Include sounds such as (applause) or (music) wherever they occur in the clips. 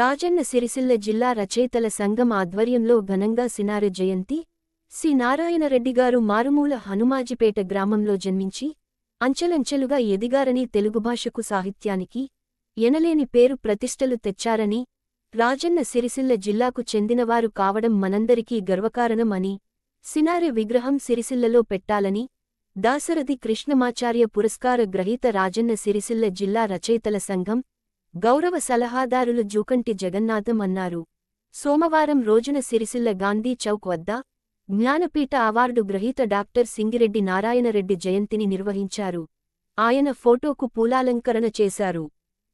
రాజన్న సిరిసిల్ల జిల్లా రచయితల సంఘం ఆధ్వర్యంలో ఘనంగా సినారె జయంతి సి. నారాయణరెడ్డిగారు మారుమూల హనుమాజిపేట గ్రామంలో జన్మించి అంచెలంచెలుగా ఎదిగారని తెలుగు భాషకు సాహిత్యానికి ఎనలేని పేరు ప్రతిష్టలు తెచ్చారని రాజన్న సిరిసిల్ల జిల్లాకు చెందినవారు కావడం మనందరికీ గర్వకారణం అని సినారె విగ్రహం సిరిసిల్లలో పెట్టాలని దాసరథి కృష్ణమాచార్య పురస్కార గ్రహీత రాజన్న సిరిసిల్ల జిల్లా రచయితల సంఘం గౌరవ సలహాదారులు జూకంటి జగన్నాథం అన్నారు. సోమవారం రోజున సిరిసిల్ల గాంధీ చౌక్ వద్ద జ్ఞానపీఠ అవార్డు గ్రహీత డాక్టర్ సింగిరెడ్డి నారాయణరెడ్డి జయంతిని నిర్వహించారు. ఆయన ఫోటోకు పూలాలంకరణ చేశారు.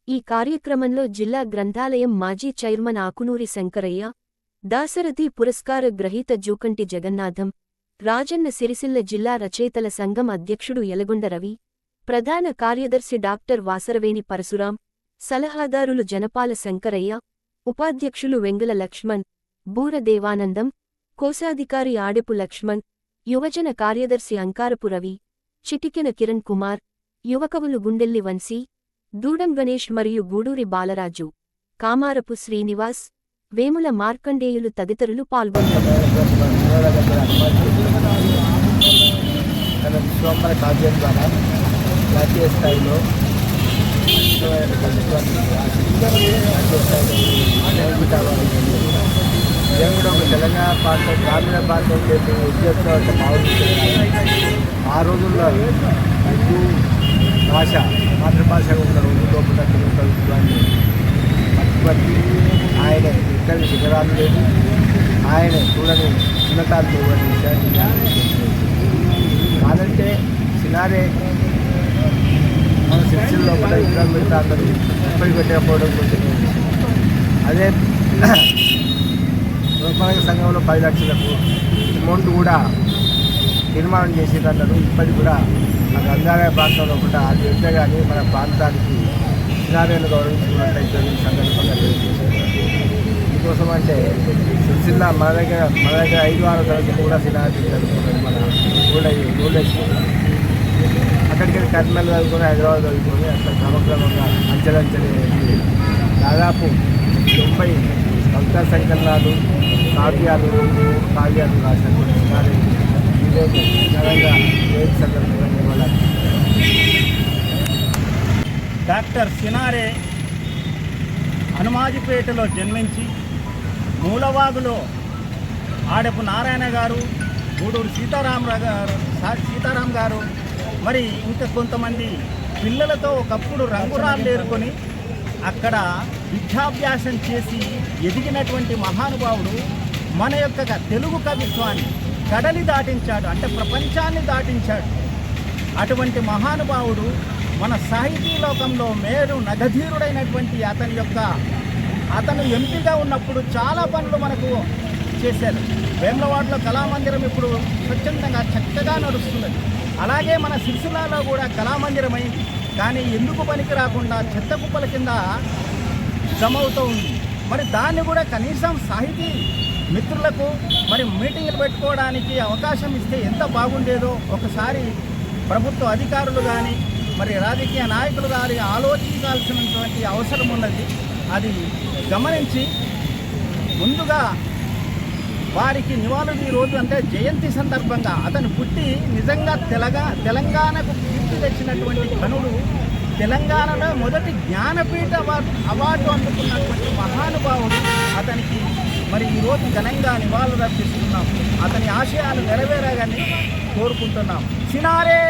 ఈ కార్యక్రమంలో జిల్లా గ్రంథాలయం మాజీ చైర్మన్ ఆకునూరి శంకరయ్య దాసరథి పురస్కార గ్రహీత జూకంటి జగన్నాథం రాజన్న సిరిసిల్ల జిల్లా రచయితల సంఘం అధ్యక్షుడు ఎలగొండ రవి ప్రధాన కార్యదర్శి డాక్టర్ వాసరవేణి పరశురాం సలహాదారులు జనపాల శంకరయ్య ఉపాధ్యక్షులు వెంగల లక్ష్మణ్ బూర దేవానందం కోశాధికారి ఆడెపు లక్ష్మణ్ యువజన కార్యదర్శి అంకారపు రవి చిటికెన కిరణ్ కుమార్ యువకవులు గుండెల్లి వంశీ దూడం గణేష్ మరియు గూడూరి బాలరాజు కామారపు శ్రీనివాస్ వేముల మార్కండేయులు తదితరులు పాల్గొన్నారు తన కూడా ఒక తెలంగాణ ప్రాంతం గ్రామీణ ప్రాంతం చేసే ఉద్యోగ ఆ రోజుల్లో ఉర్దూ భాష మాతృభాష ఉన్న రోజుల్లో కూడా కలుగుతుంది కవిత్వాన్ని పట్టుబట్టి ఆయన ఇక్కడ శిఖరాలు లేదు ఆయన చూడని ఉన్నతాలు చూడని విషయాన్ని కాదంటే సినారే మన శిక్షణ లోపల విగ్రహం పెడతా అందరూ ఇప్పటికి పెట్టకపోవడం కొంచెం అదే (clears throat) రూపాయల సంఘంలో పది లక్షలకు అమౌంట్ కూడా నిర్మాణం చేసేటన్నారు ఇప్పటికి కూడా మన అందాలయ ప్రాంతంలో కూడా అది వెళ్తే కానీ మన ప్రాంతానికి సినారేను గౌరవించుకున్నట్లయితే సందర్భంగా దీనికోసం అంటే సిరిసిల్ల మన దగ్గర మన దగ్గర ఐదు ఆరు తరగతి కూడా సినారీ జరుగుతున్నది మన ఓల్డ్ ఓల్డ్ ఏజ్ అక్కడికి కర్నూలు చదువుకొని హైదరాబాద్ చదువుకొని అట్లా క్రమక్రమంగా అంచెలంచెలు ఎదిగి దాదాపు తొంభై కవితా సంకలనాలు కావ్యాలు కావ్యాలు రాశారు. సినారీ ఇదే ఘనంగా ఏ సందర్భంగా ఇవ్వాలి డాక్టర్ సినారే హనుమాజిపేటలో జన్మించి మూలవాగులో ఆడపు నారాయణ గారు గూడూరు సీతారామరావు గారు సీతారాం గారు మరి ఇంకా కొంతమంది పిల్లలతో ఒకప్పుడు రంగురాళ్ళు ఏరుకొని అక్కడ విద్యాభ్యాసం చేసి ఎదిగినటువంటి మహానుభావుడు మన యొక్క తెలుగు కవిత్వాన్ని కడలి దాటించాడు అంటే ప్రపంచాన్ని దాటించాడు. అటువంటి మహానుభావుడు మన సాహితీ లోకంలో మేరు నగధీరుడైనటువంటి అతని యొక్క అతను ఎంపీగా ఉన్నప్పుడు చాలా పనులు మనకు చేశారు. వేములవాడలో కళామందిరం ఇప్పుడు స్వచ్ఛందంగా చక్కగా నడుస్తున్నది. అలాగే మన సిరిసిల్లాలో కూడా కళామందిరం అయింది కానీ ఎందుకు పనికి రాకుండా చెత్త కుప్పల కింద జమ అవుతూ ఉంది. మరి దాన్ని కూడా కనీసం సాహితీ మిత్రులకు మరి మీటింగ్లు పెట్టుకోవడానికి అవకాశం ఇస్తే ఎంత బాగుండేదో ఒకసారి ప్రభుత్వ అధికారులు కానీ మరి రాజకీయ నాయకులు కానీ ఆలోచించాల్సినటువంటి అవసరం ఉన్నది. అది గమనించి ముందుగా వారికి నివాళులు ఈరోజు రోజు అంటే జయంతి సందర్భంగా. అతను పుట్టి నిజంగా తెలగా తెలంగాణకు కీర్తి తెచ్చినటువంటి ఘనుడు తెలంగాణలో మొదటి జ్ఞానపీఠ అవార్డు అందుకున్నటువంటి మహానుభావుడు అతనికి మరి ఈరోజు ఘనంగా నివాళులు అర్పిస్తున్నాం. అతని ఆశయాలు నెరవేరగానే కోరుకుంటున్నాం. సినారే!